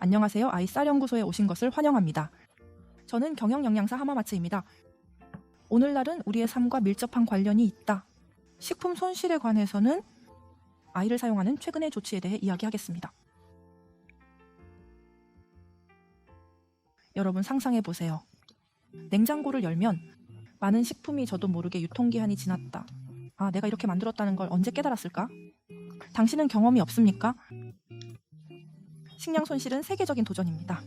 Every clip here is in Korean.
안녕하세요. 아이쌀 연구소에 오신 것을 환영합니다. 저는 경영영양사 하마마츠입니다. 오늘날은 우리의 삶과 밀접한 관련이 있다. 식품 손실에 관해서는 아이를 사용하는 최근의 조치에 대해 이야기하겠습니다. 여러분 상상해 보세요. 냉장고를 열면 많은 식품이 저도 모르게 유통기한이 지났다. 아, 내가 이렇게 만들었다는 걸 언제 깨달았을까? 당신은 경험이 없습니까? 식량 손실은 세계적인 도전입니다.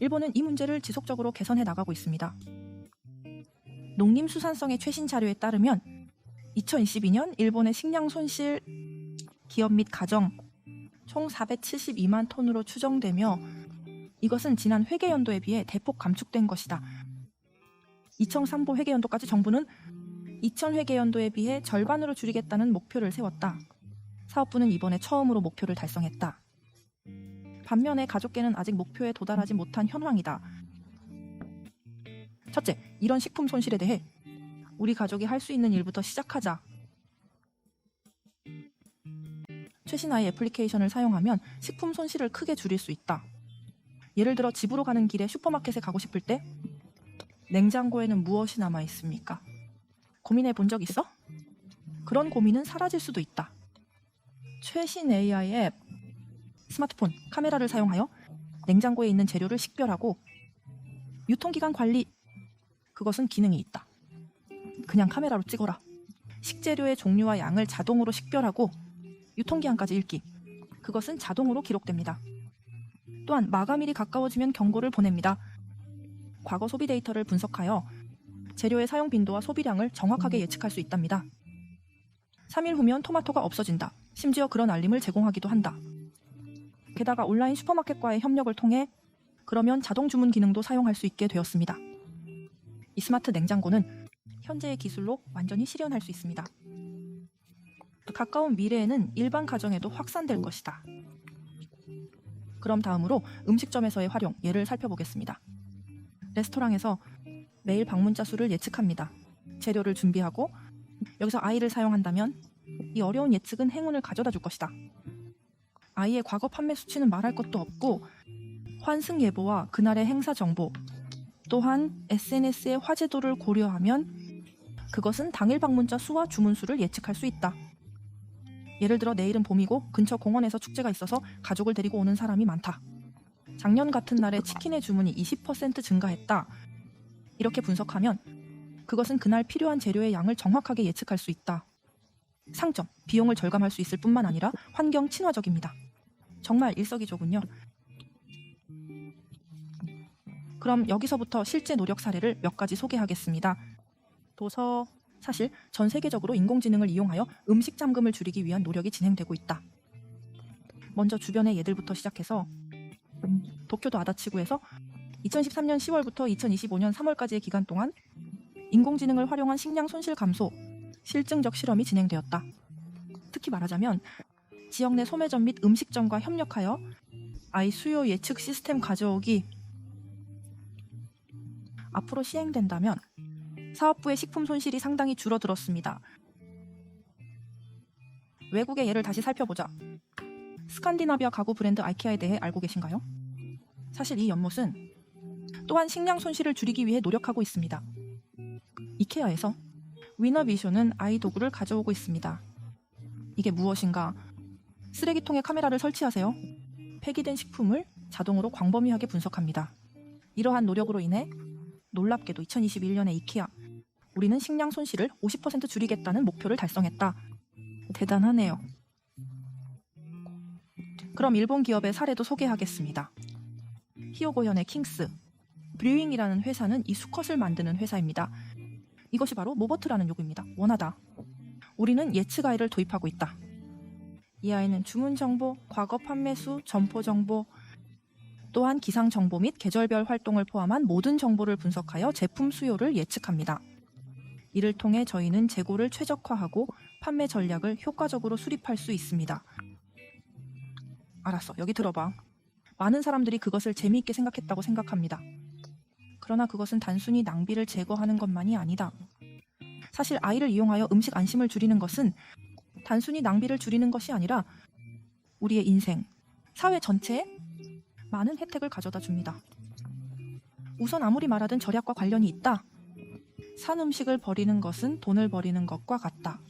일본은 이 문제를 지속적으로 개선해 나가고 있습니다. 농림수산성의 최신 자료에 따르면 2022년 일본의 식량 손실 기업 및 가정 총 472만 톤으로 추정되며 이것은 지난 회계 연도에 비해 대폭 감축된 것이다. 2003보 회계 연도까지 정부는 2000 회계 연도에 비해 절반으로 줄이겠다는 목표를 세웠다. 사업부는 이번에 처음으로 목표를 달성했다. 반면에 가족계는 아직 목표에 도달하지 못한 현황이다. 첫째, 이런 식품 손실에 대해 우리 가족이 할 수 있는 일부터 시작하자. 최신화의 애플리케이션을 사용하면 식품 손실을 크게 줄일 수 있다. 예를 들어 집으로 가는 길에 슈퍼마켓에 가고 싶을 때 냉장고에는 무엇이 남아 있습니까? 고민해 본 적 있어? 그런 고민은 사라질 수도 있다. 최신 AI 앱 스마트폰 카메라를 사용하여 냉장고에 있는 재료를 식별하고 유통기간 관리 그것은 기능이 있다. 그냥 카메라로 찍어라. 식재료의 종류와 양을 자동으로 식별하고 유통기한까지 읽기. 그것은 자동으로 기록됩니다. 또한 마감일이 가까워지면 경고를 보냅니다. 과거 소비 데이터를 분석하여 재료의 사용 빈도와 소비량을 정확하게 예측할 수 있답니다. 3일 후면 토마토가 없어진다. 심지어 그런 알림을 제공하기도 한다. 게다가 온라인 슈퍼마켓과의 협력을 통해 그러면 자동 주문 기능도 사용할 수 있게 되었습니다. 이 스마트 냉장고는 현재의 기술로 완전히 실현할 수 있습니다. 가까운 미래에는 일반 가정에도 확산될 것이다. 그럼 다음으로 음식점에서의 활용 예를 살펴보겠습니다. 레스토랑에서 매일 방문자 수를 예측합니다. 재료를 준비하고 여기서 아이를 사용한다면 이 어려운 예측은 행운을 가져다 줄 것이다. 아이의 과거 판매 수치는 말할 것도 없고 환승 예보와 그날의 행사 정보 또한 SNS의 화제도를 고려하면 그것은 당일 방문자 수와 주문 수를 예측할 수 있다. 예를 들어 내일은 봄이고 근처 공원에서 축제가 있어서 가족을 데리고 오는 사람이 많다. 작년 같은 날에 치킨의 주문이 20% 증가했다. 이렇게 분석하면 그것은 그날 필요한 재료의 양을 정확하게 예측할 수 있다. 상점, 비용을 절감할 수 있을 뿐만 아니라 환경 친화적입니다. 정말 일석이조군요. 그럼 여기서부터 실제 노력 사례를 몇 가지 소개하겠습니다. 도서 사실 전 세계적으로 인공지능을 이용하여 음식 잠금을 줄이기 위한 노력이 진행되고 있다. 먼저 주변의 예들부터 시작해서 도쿄도 아다치구에서 2013년 10월부터 2025년 3월까지의 기간 동안 인공지능을 활용한 식량 손실 감소 실증적 실험이 진행되었다. 특히 말하자면 지역 내 소매점 및 음식점과 협력하여 아이 수요 예측 시스템 가져오기 앞으로 시행된다면 사업부의 식품 손실이 상당히 줄어들었습니다. 외국의 예를 다시 살펴보자. 스칸디나비아 가구 브랜드 아이케아에 대해 알고 계신가요? 사실 이 연못은 또한 식량 손실을 줄이기 위해 노력하고 있습니다. 이케아에서 위너비쇼는 아이 도구를 가져오고 있습니다. 이게 무엇인가? 쓰레기통에 카메라를 설치하세요. 폐기된 식품을 자동으로 광범위하게 분석합니다. 이러한 노력으로 인해 놀랍게도 2021년에 이케아 우리는 식량 손실을 50% 줄이겠다는 목표를 달성했다. 대단하네요. 그럼 일본 기업의 사례도 소개하겠습니다. 히오고현의 킹스 브류잉이라는 회사는 이 수컷을 만드는 회사입니다. 이것이 바로 모버트라는 요구입니다. 원하다. 우리는 예측 아이를 도입하고 있다. 이 아이는 주문 정보, 과거 판매 수, 점포 정보, 또한 기상 정보 및 계절별 활동을 포함한 모든 정보를 분석하여 제품 수요를 예측합니다. 이를 통해 저희는 재고를 최적화하고 판매 전략을 효과적으로 수립할 수 있습니다. 알았어. 여기 들어봐. 많은 사람들이 그것을 재미있게 생각했다고 생각합니다. 그러나 그것은 단순히 낭비를 제거하는 것만이 아니다. 사실 아이를 이용하여 음식 안심을 줄이는 것은 단순히 낭비를 줄이는 것이 아니라 우리의 인생, 사회 전체에 많은 혜택을 가져다 줍니다. 우선 아무리 말하든 절약과 관련이 있다. 산 음식을 버리는 것은 돈을 버리는 것과 같다.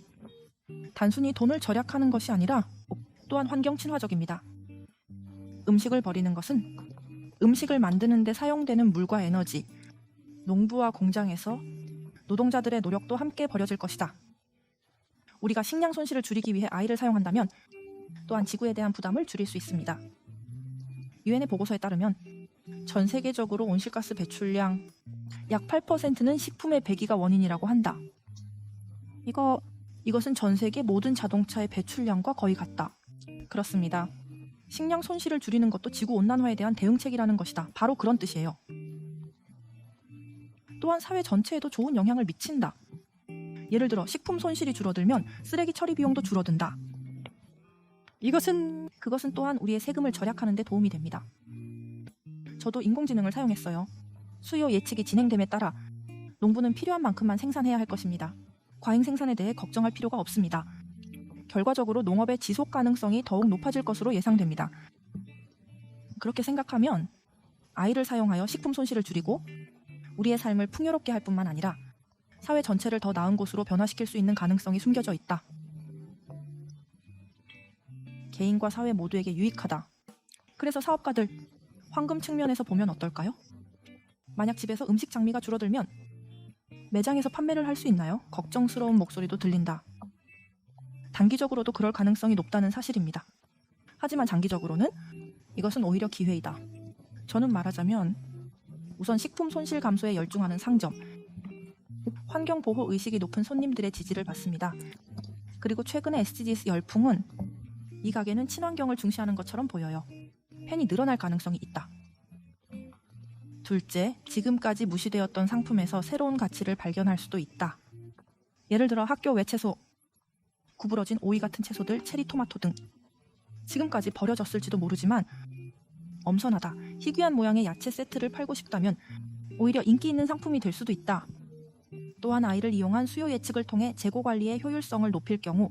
단순히 돈을 절약하는 것이 아니라 또한 환경 친화적입니다. 음식을 버리는 것은 음식을 만드는 데 사용되는 물과 에너지, 농부와 공장에서 노동자들의 노력도 함께 버려질 것이다. 우리가 식량 손실을 줄이기 위해 아이를 사용한다면 또한 지구에 대한 부담을 줄일 수 있습니다. 유엔의 보고서에 따르면 전 세계적으로 온실가스 배출량 약 8%는 식품의 배기가 원인이라고 한다. 이거 이것은 전 세계 모든 자동차의 배출량과 거의 같다. 그렇습니다. 식량 손실을 줄이는 것도 지구 온난화에 대한 대응책이라는 것이다. 바로 그런 뜻이에요. 또한 사회 전체에도 좋은 영향을 미친다. 예를 들어 식품 손실이 줄어들면 쓰레기 처리 비용도 줄어든다. 이것은 그것은 또한 우리의 세금을 절약하는 데 도움이 됩니다. 저도 인공지능을 사용했어요. 수요 예측이 진행됨에 따라 농부는 필요한 만큼만 생산해야 할 것입니다. 과잉 생산에 대해 걱정할 필요가 없습니다. 결과적으로 농업의 지속 가능성이 더욱 높아질 것으로 예상됩니다. 그렇게 생각하면 아이를 사용하여 식품 손실을 줄이고 우리의 삶을 풍요롭게 할 뿐만 아니라 사회 전체를 더 나은 곳으로 변화시킬 수 있는 가능성이 숨겨져 있다. 개인과 사회 모두에게 유익하다. 그래서 사업가들 황금 측면에서 보면 어떨까요? 만약 집에서 음식 장미가 줄어들면 매장에서 판매를 할 수 있나요? 걱정스러운 목소리도 들린다. 단기적으로도 그럴 가능성이 높다는 사실입니다. 하지만 장기적으로는 이것은 오히려 기회이다. 저는 말하자면 우선 식품 손실 감소에 열중하는 상점, 환경 보호 의식이 높은 손님들의 지지를 받습니다. 그리고 최근의 SDGs 열풍은 이 가게는 친환경을 중시하는 것처럼 보여요. 팬이 늘어날 가능성이 있다. 둘째, 지금까지 무시되었던 상품에서 새로운 가치를 발견할 수도 있다. 예를 들어 학교 외 채소, 구부러진 오이 같은 채소들, 체리 토마토 등. 지금까지 버려졌을지도 모르지만 엄선하다, 희귀한 모양의 야채 세트를 팔고 싶다면 오히려 인기 있는 상품이 될 수도 있다. 또한 아이를 이용한 수요 예측을 통해 재고 관리의 효율성을 높일 경우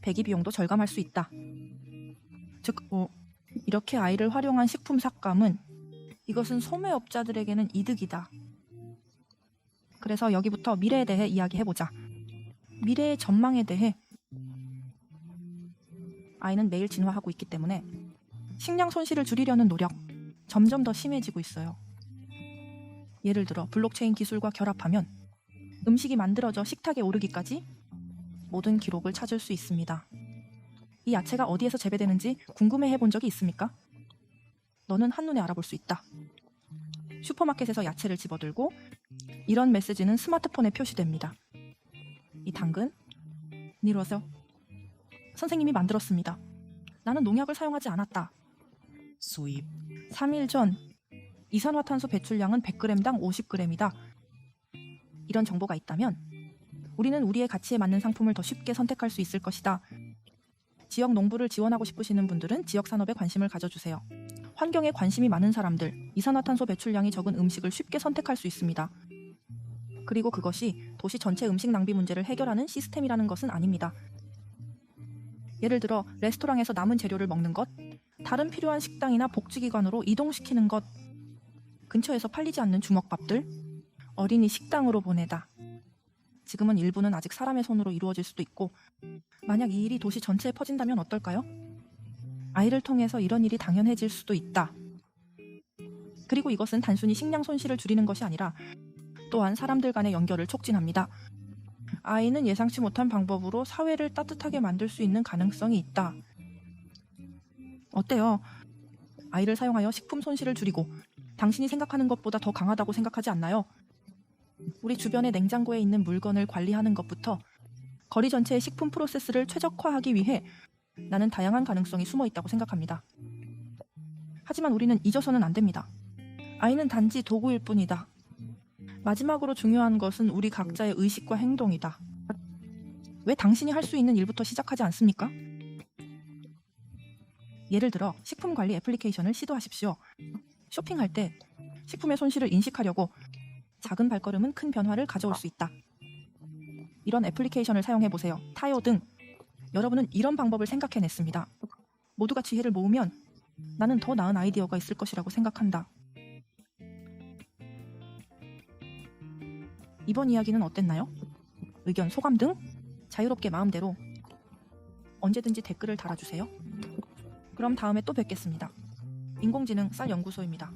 배기 비용도 절감할 수 있다. 즉, 어, 이렇게 아이를 활용한 식품 삭감은 이것은 소매업자들에게는 이득이다. 그래서 여기부터 미래에 대해 이야기해보자. 미래의 전망에 대해 아이는 매일 진화하고 있기 때문에 식량 손실을 줄이려는 노력 점점 더 심해지고 있어요. 예를 들어 블록체인 기술과 결합하면 음식이 만들어져 식탁에 오르기까지 모든 기록을 찾을 수 있습니다. 이 야채가 어디에서 재배되는지 궁금해 해본 적이 있습니까? 너는 한눈에 알아볼 수 있다. 슈퍼마켓에서 야채를 집어들고 이런 메시지는 스마트폰에 표시됩니다. 이 당근, 니로서 선생님이 만들었습니다. 나는 농약을 사용하지 않았다. 수입 3일 전 이산화탄소 배출량은 100g당 50g이다. 이런 정보가 있다면 우리는 우리의 가치에 맞는 상품을 더 쉽게 선택할 수 있을 것이다. 지역 농부를 지원하고 싶으시는 분들은 지역 산업에 관심을 가져주세요. 환경에 관심이 많은 사람들, 이산화탄소 배출량이 적은 음식을 쉽게 선택할 수 있습니다. 그리고 그것이 도시 전체 음식 낭비 문제를 해결하는 시스템이라는 것은 아닙니다. 예를 들어 레스토랑에서 남은 재료를 먹는 것, 다른 필요한 식당이나 복지기관으로 이동시키는 것, 근처에서 팔리지 않는 주먹밥들, 어린이 식당으로 보내다. 지금은 일부는 아직 사람의 손으로 이루어질 수도 있고, 만약 이 일이 도시 전체에 퍼진다면 어떨까요? 아이를 통해서 이런 일이 당연해질 수도 있다. 그리고 이것은 단순히 식량 손실을 줄이는 것이 아니라 또한 사람들 간의 연결을 촉진합니다. 아이는 예상치 못한 방법으로 사회를 따뜻하게 만들 수 있는 가능성이 있다. 어때요? 아이를 사용하여 식품 손실을 줄이고 당신이 생각하는 것보다 더 강하다고 생각하지 않나요? 우리 주변의 냉장고에 있는 물건을 관리하는 것부터 거리 전체의 식품 프로세스를 최적화하기 위해 나는 다양한 가능성이 숨어 있다고 생각합니다. 하지만 우리는 잊어서는 안 됩니다. 아이는 단지 도구일 뿐이다. 마지막으로 중요한 것은 우리 각자의 의식과 행동이다. 왜 당신이 할 수 있는 일부터 시작하지 않습니까? 예를 들어 식품 관리 애플리케이션을 시도하십시오. 쇼핑할 때 식품의 손실을 인식하려고 작은 발걸음은 큰 변화를 가져올 수 있다. 이런 애플리케이션을 사용해 보세요. 타요 등 여러분은 이런 방법을 생각해냈습니다. 모두가 지혜를 모으면 나는 더 나은 아이디어가 있을 것이라고 생각한다. 이번 이야기는 어땠나요? 의견, 소감 등 자유롭게 마음대로 언제든지 댓글을 달아주세요. 그럼 다음에 또 뵙겠습니다. 인공지능 쌀 연구소입니다.